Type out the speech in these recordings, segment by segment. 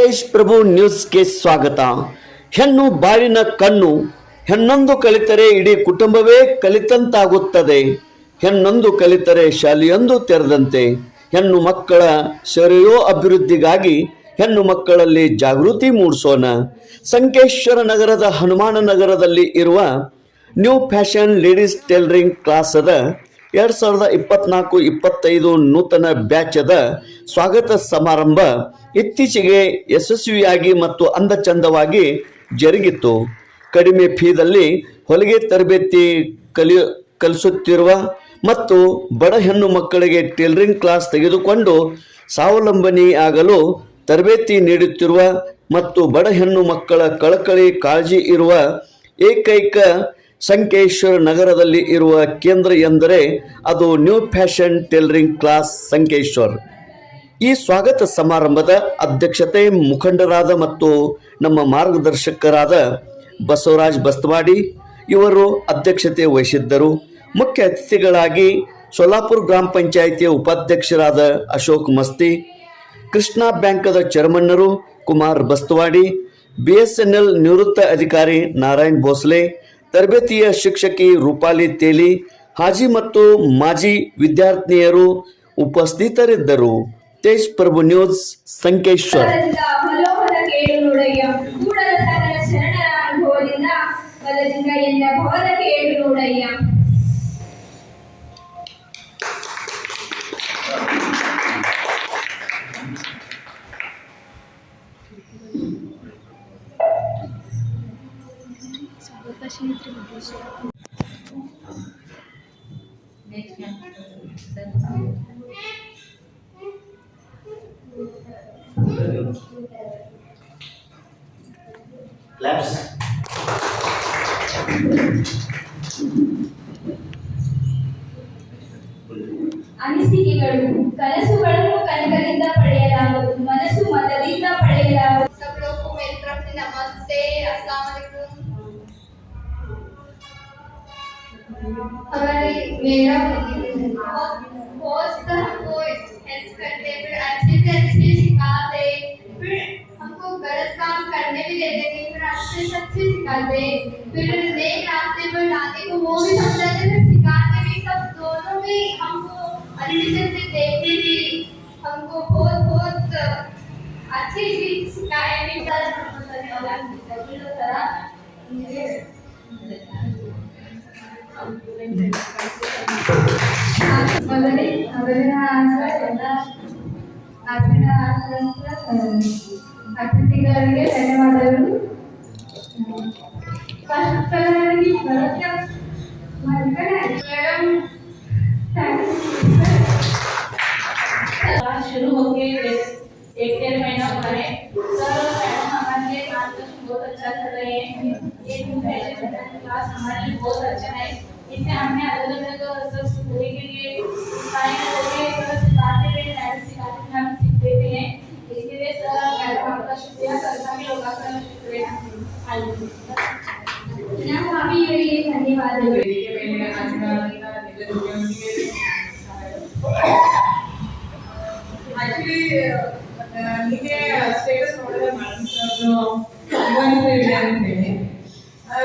ತೇಜ್ ಪ್ರಭು ನ್ಯೂಸ್ಗೆ ಸ್ವಾಗತ. ಹೆಣ್ಣು ಬಾಳಿನ ಕಣ್ಣು, ಹೆಣ್ಣೊಂದು ಕಲಿತರೆ ಇಡೀ ಕುಟುಂಬವೇ ಕಲಿತಂತಾಗುತ್ತದೆ. ಹೆಣ್ಣೊಂದು ಕಲಿತರೆ ಶಾಲೆಯೊಂದು ತೆರೆದಂತೆ. ಹೆಣ್ಣು ಮಕ್ಕಳ ಶ್ರೇಯೋ ಅಭಿವೃದ್ಧಿಗಾಗಿ ಹೆಣ್ಣು ಮಕ್ಕಳಲ್ಲಿ ಜಾಗೃತಿ ಮೂಡಿಸೋಣ. ಸಂಕೇಶ್ವರ ನಗರದ ಹನುಮಾನ ನಗರದಲ್ಲಿ ಇರುವ ನ್ಯೂ ಫ್ಯಾಷನ್ ಲೇಡೀಸ್ ಟೇಲರಿಂಗ್ ಕ್ಲಾಸದ ಎರಡು ಸಾವಿರದ ಇಪ್ಪತ್ನಾಲ್ಕು, ಇಪ್ಪತ್ತೈದು ನೂತನ ಬ್ಯಾಚದ ಸ್ವಾಗತ ಸಮಾರಂಭ ಇತ್ತೀಚೆಗೆ ಯಶಸ್ವಿಯಾಗಿ ಮತ್ತು ಅಂದಚಂದವಾಗಿ ಜರುಗಿತು ಕಡಿಮೆ ಫೀದಲ್ಲಿ ಹೊಲಿಗೆ ತರಬೇತಿ ಕಲಿಯ, ಕಲಿಸುತ್ತಿರುವ ಮತ್ತು ಬಡ ಹೆಣ್ಣು ಮಕ್ಕಳಿಗೆ ಟೇಲರಿಂಗ್ ಕ್ಲಾಸ್ ತೆಗೆದುಕೊಂಡು ಸ್ವಾವಲಂಬನೆಯಾಗಲು ತರಬೇತಿ ನೀಡುತ್ತಿರುವ ಮತ್ತು ಬಡ ಹೆಣ್ಣು ಮಕ್ಕಳ ಕಳಕಳಿ ಕಾಳಜಿ ಇರುವ ಏಕೈಕ ಸಂಕೇಶ್ವರ ನಗರದಲ್ಲಿ ಇರುವ ಕೇಂದ್ರ ಎಂದರೆ ಅದು new fashion tailoring class Sankeshwar. ಈ ಸ್ವಾಗತ ಸಮಾರಂಭದ ಅಧ್ಯಕ್ಷತೆ ಮುಖಂಡರಾದ ಮತ್ತು ನಮ್ಮ ಮಾರ್ಗದರ್ಶಕರಾದ ಬಸವರಾಜ್ ಬಸ್ತವಾಡಿ, ಇವರು ಅಧ್ಯಕ್ಷತೆ ವಹಿಸಿದ್ದರು. ಮುಖ್ಯ ಅತಿಥಿಗಳಾಗಿ ಸೋಲಾಪುರ ಗ್ರಾಮ ಪಂಚಾಯಿತಿಯ ಉಪಾಧ್ಯಕ್ಷರಾದ ಅಶೋಕ್ ಮಸ್ತಿ, ಕೃಷ್ಣಾ ಬ್ಯಾಂಕದ ಚೇರ್ಮನ್ನರು ಕುಮಾರ್ ಬಸ್ತವಾಡಿ ಬಿ ನಿವೃತ್ತ ಅಧಿಕಾರಿ ನಾರಾಯಣ್ ಭೋಸ್ಲೆ ತರಬೇತಿಯ ಶಿಕ್ಷಕಿ ರೂಪಾಲಿ ತೇಲಿ, ಹಾಜಿ ಮತ್ತು ಮಾಜಿ ವಿದ್ಯಾರ್ಥಿನಿಯರು ಉಪಸ್ಥಿತರಿದ್ದರು. ತೇಜ್ ಪ್ರಭು ನ್ಯೂಸ್, ಸಂಕೇಶ್ವರ್. ಬಲದಿಂದ ಬಲೋಹದ ಕೇಳು ನೋಡಯ್ಯ Thank you. हमारी मेरा दोस्त हमको हेल्प करते, फिर अच्छे से अच्छे सिखाते, फिर हमको गलत काम करने भी देते नहीं फिर अच्छे से अच्छे सिखाते, फिर नए रास्ते पर लाने को वो भी समझाते, फिर सिखाते भी, सब दोनों भी हमको अच्छे से अच्छे देखते भी हमको बहुत बहुत अच्छी चीज़ सिखाए भी सर हमको धन्यवाद already already answer ಎಲ್ಲ ಅಭಿನ ಆನ್ಸರ್ ಅತಿಥಿಗಳಿಗೆ ಧನ್ಯವಾದಗಳು विकास हमारे लिए बहुत अच्छा है। इससे हमने अलग अलग सब स्कूल के लिए सारी अलग अलग सिखाते हैं मैडम सिखाते हैं हम सीख देते हैं। इसके लिए सर मैडम आपका शुक्रिया। सर का हाँ भी होगा शुक्रिया मैम अभी ये धन्यवाद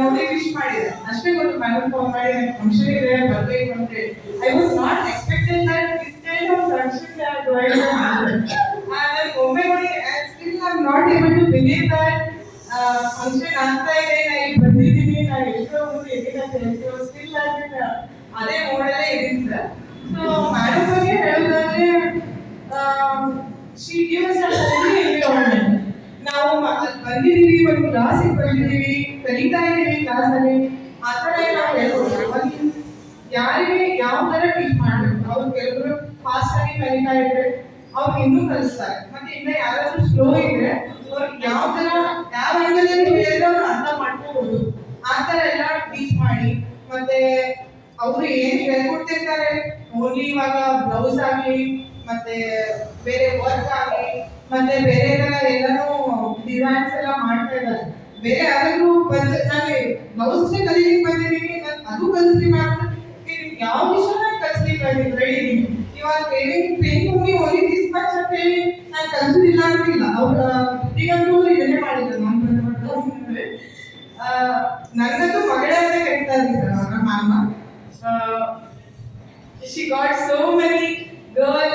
ನೋಡಿ ವಿಶ್ ಮಾಡಿದೆ. ಅಷ್ಟೇ ಒಂದು ಫೋನ್ ಮಾಡಿ ಫಂಕ್ಷನ್ ಇದೆ ಬರಬೇಕು ಅಂತ I was not expected that this kind function still I am not able to believe that function ಆಗ್ತಾ ಇದೆ, ನಾ ಇಲ್ಲಿ ಬಂದಿದ್ದೀನಿ ನಾನು ಎಷ್ಟೋ ಮುಂದೆ ಅಂತ ಹೇಳ್ತೀವಿ ಸ್ಟಿಲ್ ಅದೇ ಮೋಡಲ್ಲೇ ಇದೀನಿ ಸರ್ ಸೊ ಮೇಡಮ್ ಬಗ್ಗೆ ಹೇಳೋದಾದ್ರೆ ಶಿ ಗಿವ್ಸ್ ಎನ್ವಿರಾನ್ಮೆಂಟ್ ನಾವು ಅಲ್ಲಿ ಬಂದಿದ್ದೀವಿ, ಒಂದು ಕ್ಲಾಸಿಗೆ ಬಂದಿದ್ದೀವಿ. ಕಲಿತಾ ಇದ್ದೀವಿ ಕ್ಲಾಸಲ್ಲಿ? ಆ ಥರ ನಾವು ಹೇಳ್ಕೊಡ್ತಾರೆ ಯಾರಿಗೆ ಯಾವ ಥರ ಟೀಚ್ ಮಾಡಬೇಕು? ಅವ್ರು ಕೆಲವರು ಫಾಸ್ಟ್ ಆಗಿ ಕಲಿತಾ ಇದ್ರೆ ಅವ್ರು ಇನ್ನೂ ಕಲಿಸ್ತಾರೆ. ಮತ್ತೆ ಇನ್ನ ಯಾರಾದ್ರೂ ಸ್ಲೋ ಇದ್ರೆ ಅವ್ರಿಗೆ ಯಾವ ತರ ಯಾವ ಅಂಗದಲ್ಲಿ ಹೇಳಿದ್ರೆ ಅವ್ರು ಅರ್ಥ ಮಾಡ್ಕೋಬಹುದು ಆ ಥರ ಎಲ್ಲ ಟೀಚ್ ಮಾಡಿ, ಮತ್ತೆ ಅವರು ಏನ್ ಹೇಳ್ಕೊಡ್ತಿರ್ತಾರೆ? ಓನ್ಲಿ ಇವಾಗ ಬ್ಲೌಸ್ ಆಗಲಿ ಮತ್ತೆ ಬೇರೆ ವರ್ಕ್ ಆಗಲಿ ಮತ್ತೆ ಬೇರೆ ತರ ಎಲ್ಲಾನು ಡಿಸೈನ್ಸ್ ಎಲ್ಲ ಮಾಡ್ತಾ ಇದ್ದಾರೆ. ಬೇರೆ ಯಾರಾದ್ರೂ ಬಂದ ನಾನು ಬ್ಲೌಸ್ ಕಲೀಲಿಕ್ಕೆ ಬಂದಿದ್ದೀನಿ, ನಾನು ಅದು ಕಲಿಸ್ರಿ ಮಾಡ್ತೀನಿ ಯಾವ ವಿಷಯನ ಕಲಿಸ್ಲಿಕ್ಕೆ ಬಂದಿದ್ರೆ ಇವಾಗ ಬೇರೆ ಟ್ರೈನಿಂಗ್ ಓನ್ಲಿ ದಿಸ್ ಮಚ್ ಅಂತ ಹೇಳಿ ನಾನು ಕಲಿಸಿಲ್ಲ ಅಂತಿಲ್ಲ. ಅವ್ರ ಪ್ರತಿಯೊಂದು ಇದನ್ನೇ ಮಾಡಿದ್ರು, ನಾನು ಬಂದ್ಬಿಟ್ಟು ನನ್ನದು ಮಗಳೇ ಅಂತ ಕರೀತಾ ಇದ್ವಿ ಸರ್ ಅವರ ಮಾಮ. She got so many girl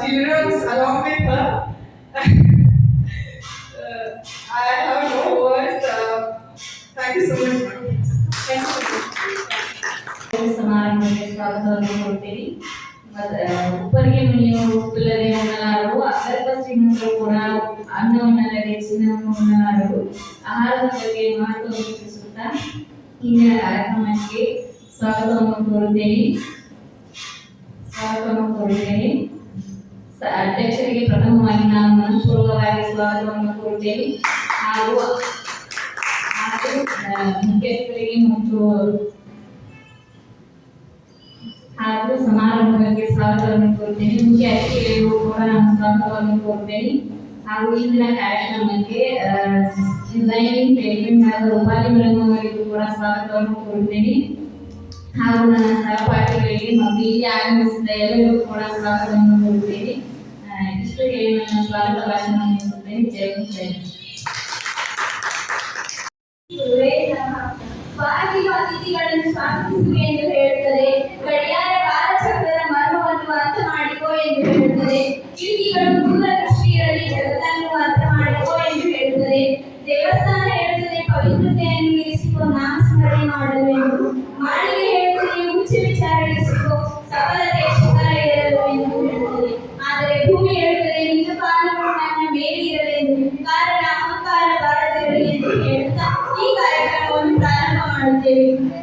childrens along ಉಪ್ಪರಿಗೆ ಮನೆಯವರು ಉಪ್ಪಿಲ್ಲದೆ ಉಣ್ಣಲಾರರು ಅಗರ್ಭ ಶ್ರೀಮಂತರು ಕೂಡ ಅನ್ನವನ್ನಲ್ಲದೆ ಚಿನ್ನವನ್ನು ಉಣ್ಣಲಾರರು ಆಹಾರದ ಬಗ್ಗೆ ಮಹತ್ವವನ್ನು ತಿಳಿಸುತ್ತಾ ಇಂದಿನ ಕಾರ್ಯಕ್ರಮಕ್ಕೆ ಸ್ವಾಗತವನ್ನು ಕೋರುತ್ತೇನೆ ಸ್ವಾಗತವನ್ನು ಕೋರುತ್ತೇನೆ ಸ- ಅಧ್ಯಕ್ಷರಿಗೆ ಪ್ರಥಮವಾಗಿ ನಾನು ಮನಪೂರ್ವಕವಾಗಿ ಸ್ವಾಗತವನ್ನು ಕೋರುತ್ತೇನೆ ಹಾಗೂ ಹಾಗೂ ಆ, ಮುಖ್ಯಸ್ಥರಿಗೆ ಮತ್ತು ಹಾಗೂ ಸಮಾರಂಭಕ್ಕೆ ಸ್ವಾಗತವನ್ನು ಕೋರುತ್ತೇನೆ ಮುಖ್ಯ ಅತಿಥಿಗಳಿಗೂ ಕೂಡ ನಾನು ಸ್ವಾಗತವನ್ನು ಕೋರುತ್ತೇನೆ ಹಾಗೂ ಇಂದಿನ ಕಾರ್ಯಕ್ರಮಕ್ಕೆ ಡಿಸೈನಿಂಗ್ ಟ್ರೀಟ್ಮೆಂಟ್ ಹಾಗೂ ರೂಪಾಲಿ ಮೇಡಮ್ ಅವರಿಗೂ ಕೂಡ ಸ್ವಾಗತವನ್ನು ಕೋರುತ್ತೇನೆ ಹಾಗೂ ನನ್ನ ಸಹಪಾಠಿಗಳಿಗೆ ಮತ್ತು ಇಲ್ಲಿ ಆಗಮಿಸಿದ ಎಲ್ಲರಿಗೂ ಕೂಡ ಸ್ವಾಗತವನ್ನು ಕೋರುತ್ತೇನೆ ಆ, ಇಷ್ಟು ಹೇಳಿ ನನ್ನ ಸ್ವಾಗತ ಭಾಷಣ ಮುಗಿಸುತ್ತೇನೆ ಜೈ ಹಿಂದ್, ಜೈ ಹಿಂದ್. ಗುರುವೇ ನಮಃ. ಬಾಗಿಲು ಅತಿಥಿಗಳನ್ನು ಸ್ವಾಗತಿಸುವೆ ಎಂದು ಹೇಳುತ್ತದೆ day.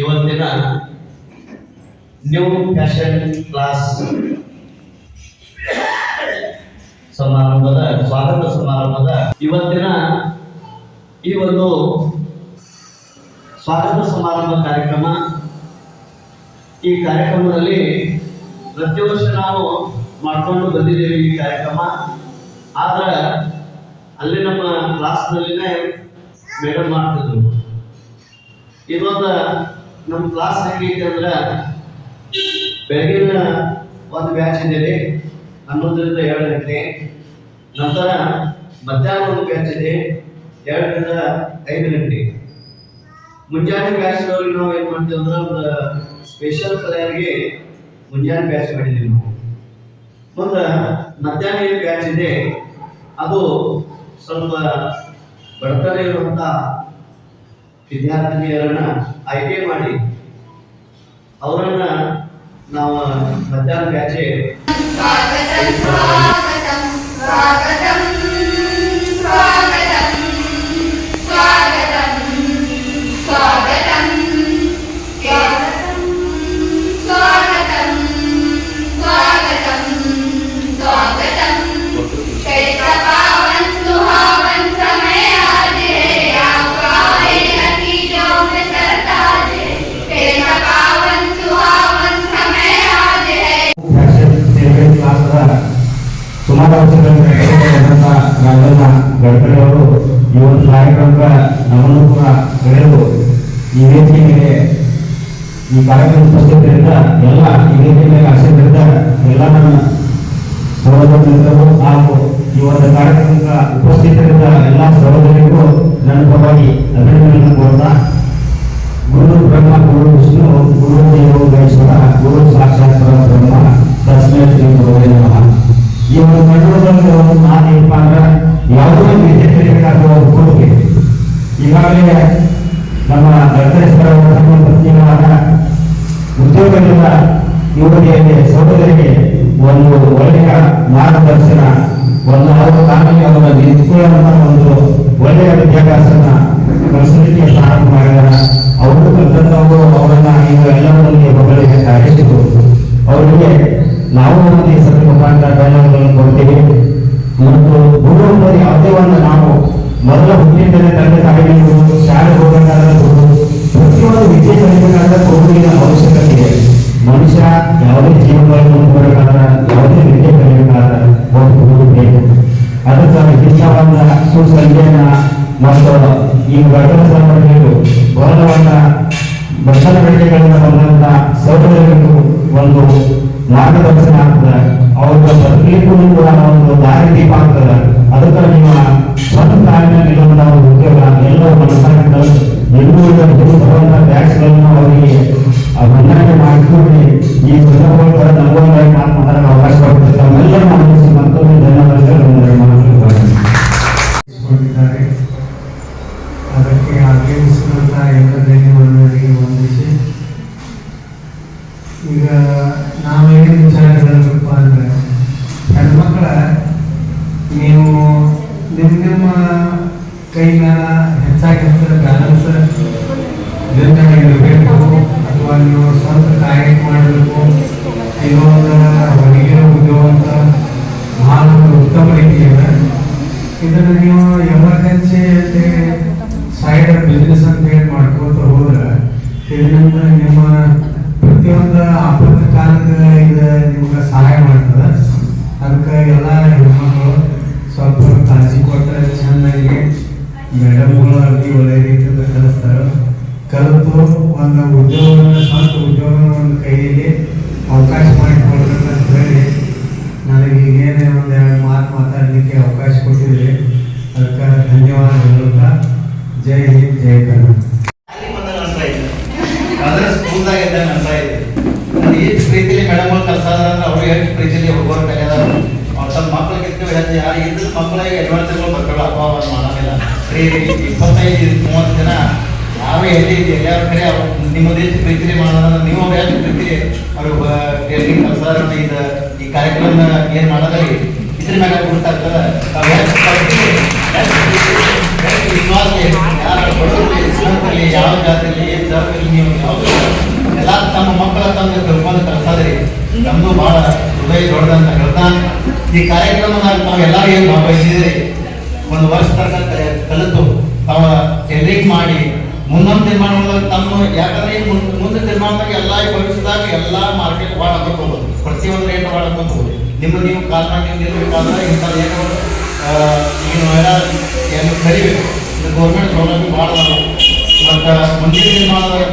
ಇವತ್ತಿನ ನ್ಯೂ ಫ್ಯಾಷನ್ ಕ್ಲಾಸ್ ಸಮಾರಂಭದ, ಸ್ವಾಗತ ಸಮಾರಂಭದ ಇವತ್ತಿನ ಈ ಒಂದು ಸ್ವಾಗತ ಸಮಾರಂಭ ಕಾರ್ಯಕ್ರಮ. ಈ ಕಾರ್ಯಕ್ರಮದಲ್ಲಿ ಪ್ರತಿ ವರ್ಷ ನಾವು ಮಾಡ್ಕೊಂಡು ಬಂದಿದ್ದೇವೆ ಈ ಕಾರ್ಯಕ್ರಮ. ಆದ್ರೆ ಅಲ್ಲಿ ನಮ್ಮ ಕ್ಲಾಸ್ನಲ್ಲಿನೇ ಮೇಡಮ್ ಮಾಡ್ತಿದ್ರು. ಇನ್ನೊಂದು ನಮ್ಮ ಕ್ಲಾಸ್ ಹೆಂಗೈತೆ ಅಂದ್ರೆ, ಬೆಳಗಿನ ಒಂದು ಬ್ಯಾಚ್ ಇದೆ ಹನ್ನೊಂದರಿಂದ ಎರಡು ಗಂಟೆ. ನಂತರ ಮಧ್ಯಾಹ್ನ ಒಂದು ಬ್ಯಾಚ್ ಇದೆ ಎರಡರಿಂದ ಐದು ಗಂಟೆ. ಮುಂಜಾನೆ ಬ್ಯಾಚ್ ನಾವು ಏನು ಮಾಡ್ತೀವಿ ಅಂದ್ರೆ, ಒಂದು ಸ್ಪೆಷಲ್ ಕಲೆಯರ್ಗೆ ಮುಂಜಾನೆ ಬ್ಯಾಚ್ ಮಾಡಿದ್ದೀವಿ ನಾವು. ಮುಂದೆ ಮಧ್ಯಾಹ್ನ ಏನು ಬ್ಯಾಚ್ ಇದೆ, ಅದು ಸ್ವಲ್ಪ ಬಡತನ ಇರುವಂಥ ವಿದ್ಯಾರ್ಥಿನಿಯರನ್ನ ಆಯ್ಕೆ ಮಾಡಿ ಅವರನ್ನ ನಾವು ಮಧ್ಯಾಹ್ನ ಬ್ಯಾಚೆ ಸುಮಾರು ವರ್ಷಗಳಿಂದ ನಡೆದಂತ ರಾಜಣ್ಣ ಗಡ್ಕರಿ ಈ ಒಂದು ಕಾರ್ಯಕ್ರಮದ ನಮ್ಮನ್ನು ಕೂಡ ಈ ವೇದಿಕೆ ಮೇಲೆ ಈ ಕಾರ್ಯಕ್ರಮ ಉಪಸ್ಥಿತರಿಂದ ಎಲ್ಲ ಈ ರೀತಿಯ ಆಸೆಗಳಿಂದ ಎಲ್ಲ ನನ್ನ ಸಹೋದರರು ಹಾಗೂ ಈ ಒಂದು ಕಾರ್ಯಕ್ರಮದ ಉಪಸ್ಥಿತರಿಂದ ಎಲ್ಲ ಸಹೋದರಿಗೂ ನನ್ನ ಪರವಾಗಿ ಅಭಿನಂದನೆ ಕಲಿಸಲಿಕ್ಕೆ ಪ್ರಾರಂಭ ಮಾಡಿದಾರ ಅವರು ಕಲಿತಂತವರು ಅವರನ್ನ ಈಗ ಎಲ್ಲವರಲ್ಲಿ ಹೊಗಳಿಗೆ ಸಾಗಿಸಿದ್ರು ಅವರಿಗೆ ನಾವು ಒಂದು ಹೆಸರು ಮುಖಾಂತರ ಬೆಲ್ಲವನ್ನು ಕೊಡ್ತೀವಿ. ಮತ್ತು ಗುರು ಅನ್ನೋದು ಯಾವುದೇ ಒಂದು ನಾವು ಮೊದಲ ಹುಟ್ಟಿನಿಂದಲೇ ತಂದೆ ತಾಯಿಗಳು ಶಾಲೆ ಹೋಗಬೇಕಾದ್ರೆ ಗುರು ಪ್ರತಿಯೊಂದು ವಿದ್ಯೆ ಕಲಿಬೇಕಾದ ಗುರುವಿನ ಅವಶ್ಯಕತೆ ಇದೆ. ಮನುಷ್ಯ ಯಾವುದೇ ಜೀವನವನ್ನು ಮುಂದುವರಬೇಕಾದ್ರೆ, ಯಾವುದೇ ವಿದ್ಯೆ ಕಲಿಬೇಕಾದ ಒಂದು ಗುರು ಬೇಕು ಅದಕ್ಕೆ ವಿದ್ಯಾವಂತ ಸುಸಂಖ್ಯೆಯನ್ನ ಮತ್ತು ಈ ಸಂಬಂಧಿಗಳು ಗೌರವನ್ನ ಬಸವ ಬೇಟೆಗಳಿಂದ ಬಂದಂತ ಸಹೋದರರಿಗೂ ಒಂದು ಮಾರ್ಗದರ್ಶನ ಆಗ್ತದೆ. ಅವ್ರ ಬದುಕಲಿಕ್ಕೂ ಕೂಡ ಒಂದು ದಾರಿ ದೀಪ ಆಗ್ತದೆ. ಅದಕ್ಕೆ ನಿಮ್ಮ ಸ್ವಂತ ಕಾಲಿನ ನಿಲ್ಲುವಂತ ಒಂದು ಉದ್ಯೋಗ ಎಲ್ಲರೂ ಮನಸ್ಸಾಗಿದ್ದು ಎಲ್ಲರೂ ಬ್ಯಾಚ್ಗಳನ್ನು ಅವರಿಗೆ ಹೊಂದಾಣಿಕೆ ಮಾಡಿಕೊಂಡು ಈ ಸಂದರ್ಭದಲ್ಲಿ ನಮಗೊಂದು ಮಾತನಾಡಲು ಅವಕಾಶ ಕೊಡುತ್ತೆ ತಮ್ಮೆಲ್ಲರೂ ಮನಸ್ಸು ಧನ್ಯವಾದಗಳು ಮಾತನಾಡುತ್ತಾರೆ ಕೊಂಡಿದ್ದಾರೆ ಅದಕ್ಕೆ ഇവിടെ ಇದರಿಂದ ನಿಮ್ಮ ಪ್ರತಿಯೊಂದು ಆಪತ್ತ ಕಾಲಕ್ಕೆ ಇದು ನಿಮ್ಗೆ ಸಹಾಯ ಮಾಡ್ತದೆ. ಅದಕ್ಕೆ ಎಲ್ಲ ಹೆಣ್ಮಕ್ಳು ಸ್ವಲ್ಪ ಕಾಳಜಿ ಕೊಟ್ಟರೆ ಚೆನ್ನಾಗಿ ಮೇಡಮ್ಗಳು ಅಲ್ಲಿ ಒಳ್ಳೆ ರೀತಿಯಿಂದ ಕಲಿಸ್ತಾರೆ. ಕಲಿತು ಒಂದು ಉದ್ಯೋಗವನ್ನು, ಸ್ವಂತ ಉದ್ಯೋಗವನ್ನು ಒಂದು ಕೈಯಲ್ಲಿ ಅವಕಾಶ ಮಾಡಿಕೊಡ್ಬೇಕಂತ ಅಂತ ಹೇಳಿ ನನಗೆ ಈಗೇನೇ ಒಂದು ಎರಡು ಮಾತು ಮಾತಾಡಲಿಕ್ಕೆ ಅವಕಾಶ ಕೊಟ್ಟಿದ್ರಿ ಅದಕ್ಕೆ ಧನ್ಯವಾದ ಹೇಳುತ್ತಾ ಜೈ ಹಿಂದ್, ಜೈ ಕನ್ನಡ ಅಲ್ಲಿ ಬಂದಾಗ ಅನ್ಸ್ತಾ ಇದೆ ಆದ್ರೆ ಸ್ಕೂಲ್ದಾಗ ಇದ್ದಾಗ ಅನ್ಸ್ತಾ ಇದೆ ಅದು ಎಷ್ಟು ಪ್ರೀತಿಲಿ ಮೇಡಮ್ ಕಲ್ಸಾದ್ರ ಅಂದ್ರೆ ಅವ್ರು ಎಷ್ಟು ಪ್ರೀತಿಲಿ ಹುಡುಗರು ಕಲಿಯೋದ ಅವ್ರು ತಮ್ಮ ಮಕ್ಳು ಕಿತ್ಕೊಂಡು ಹೆಚ್ಚು ಯಾರು ಇದ್ದ ಮಕ್ಕಳಿಗೆ ಅಡ್ವಾನ್ಸ್ಗಳು ಬರ್ಕೊಳ್ಳೋ ಅಪ್ಪ ಅವ್ರು ಇಪ್ಪತ್ತೈದು ಮೂವತ್ತು ಜನ ಯಾರು ಎಲ್ಲಿ ಎಲ್ಲರ ಕಡೆ ಅವ್ರು ನಿಮ್ಮದೇ ಪ್ರೀತಿಲಿ ಮಾಡೋದಂದ್ರೆ ನೀವು ಅವ್ರು ಎಷ್ಟು ಪ್ರೀತಿಲಿ ಅವರು ಕಲ್ಸಾದ್ರ ಇದು ಈ ಕಾರ್ಯಕ್ರಮ ಏನು ಮಾಡೋದ್ರಿ ಇದ್ರ ಮ್ಯಾಗ ಗೊತ್ತಾಗ್ತದ ಅವ್ರು ಎಷ್ಟು ಪ್ರೀತಿಲಿ, ಎಷ್ಟು ಪ್ರೀತಿಲಿ, ಎಷ್ಟು ವಿಶ್ವಾಸ ಯಾರು ಬಡವರಲ್ಲಿ ಶ್ರೀಮಂತರಲ್ಲಿ ಯಾವ ಜಾತಿಯಲ್ಲಿ ಏನು ಜಾತಿಯಲ್ಲಿ ನೀವು ಯಾವುದು ಎಲ್ಲ ತಮ್ಮ ಮಕ್ಕಳ ತಂದೆ ತಿಳ್ಕೊಂಡು ಕಳ್ಸದ್ರಿ ನಮ್ದು ಬಹಳ ಹೃದಯ ದೊಡ್ಡದಂತ ಹೇಳ್ತಾ ಈ ಕಾರ್ಯಕ್ರಮದಾಗ ನಾವು ಎಲ್ಲರೂ ಏನು ಭಾಗವಹಿಸಿದ್ರಿ ಒಂದು ವರ್ಷ ತನಕ ಕಲಿತು ತಾವ ಜನರಿಗೆ ಮಾಡಿ ಮುಂದೊಂದು ತೀರ್ಮಾನ ತಮ್ಮ ಯಾಕಂದ್ರೆ ಮುಂದ್- ತೀರ್ಮಾನದಾಗ ಎಲ್ಲ ಭವಿಷ್ಯದಾಗ ಎಲ್ಲ ಮಾರ್ಕೆಟ್ ಭಾಳ ಹೋಗ್ಬೋದು ಪ್ರತಿಯೊಂದು ರೇಟ್ ಭಾಳ ಹೋಗ್ಬೋದು ನಿಮ್ಮ ನೀವು ಕಾರಣ ನೀವು ನಿಲ್ಬೇಕಾದ್ರೆ ಇಂಥದ್ದು ಏನೋ ಏನು ಏನು ಕರಿಬೇಕು. ಇದು ಗೌರ್ಮೆಂಟ್ ಸೌಲಭ್ಯ ಭಾಳ ಮತ್ತು ಮುಂದಿನ ದಿನಮಾನದಾಗ